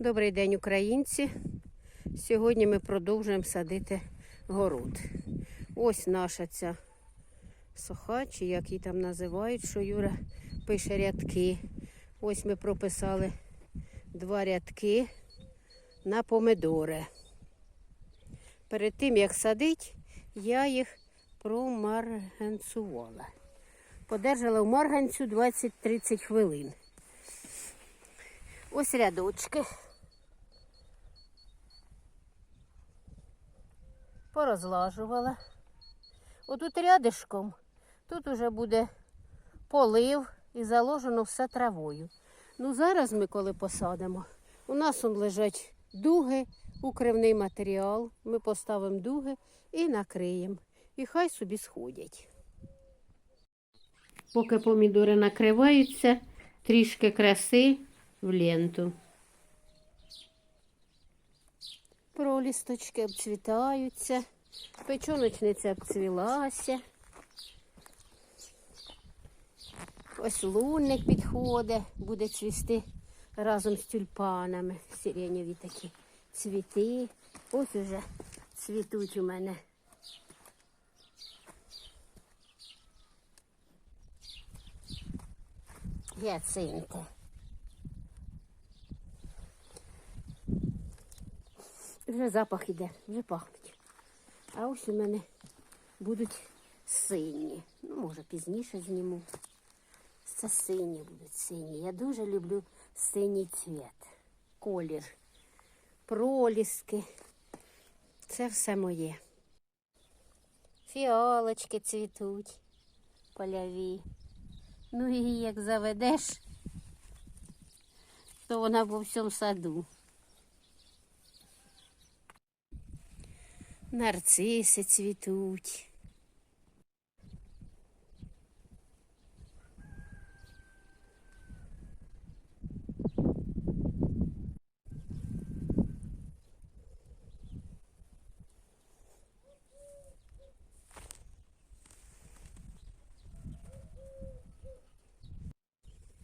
Добрий день, українці. Сьогодні ми продовжуємо садити город. Ось наша ця соха, чи як її там називають, що Юра пише рядки. Ось ми прописали два рядки на помидори. Перед тим, як садить, я їх промарганцювала. Подержала в марганцю 20-30 хвилин. Ось рядочки. Порозлажувала. Отут рядишком, тут уже буде полив і заложено все травою. Ну зараз ми коли посадимо, у нас он лежать дуги, укривний матеріал. Ми поставимо дуги і накриємо. І хай собі сходять. Поки помідори накриваються, трішки краси в ленту. Пролісточки обцвітаються, печоночниця обцвілася. Ось лунник підходить, буде цвісти разом з тюльпанами. Сиренєві такі цвіти. Ось уже цвітуть у мене. Гіацинти. Вже запах іде, вже пахнуть. А ось у мене будуть сині. Ну, може, пізніше зніму. Це сині будуть сині. Я дуже люблю синій цвіт, колір, проліски. Це все моє. Фіалочки цвітуть поляві. Ну і як заведеш, то вона по всьому саду. Нарциси цвітуть.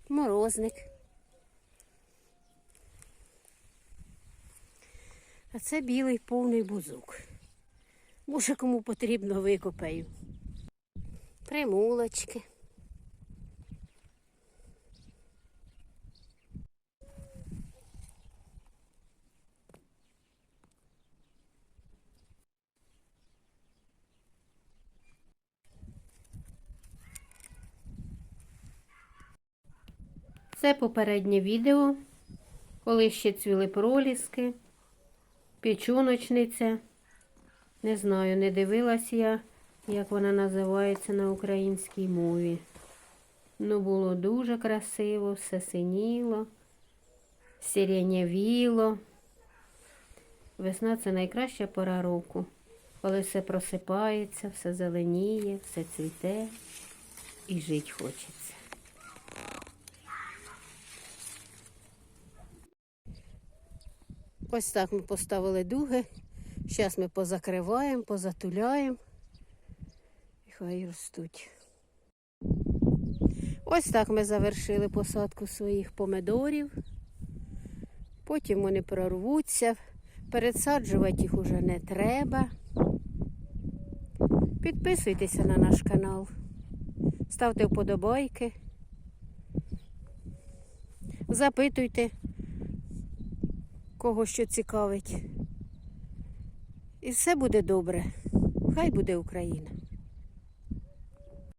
Морозник. А це білий повний бузок. Може, кому потрібно, викопаю. Примулочки. Це попереднє відео, коли ще цвіли проліски, печуночниця. Не знаю, не дивилась я, як вона називається на українській мові. Ну, було дуже красиво, все синіло, сиренєвіло. Весна це найкраща пора року, коли все просипається, все зеленіє, все цвіте і жити хочеться. Ось так ми поставили дуги. Зараз ми позакриваємо, позатуляємо. І хай ростуть. Ось так ми завершили посадку своїх помидорів. Потім вони прорвуться. Пересаджувати їх уже не треба. Підписуйтеся на наш канал, ставте вподобайки, запитуйте, кого що цікавить. І все буде добре. Хай буде Україна.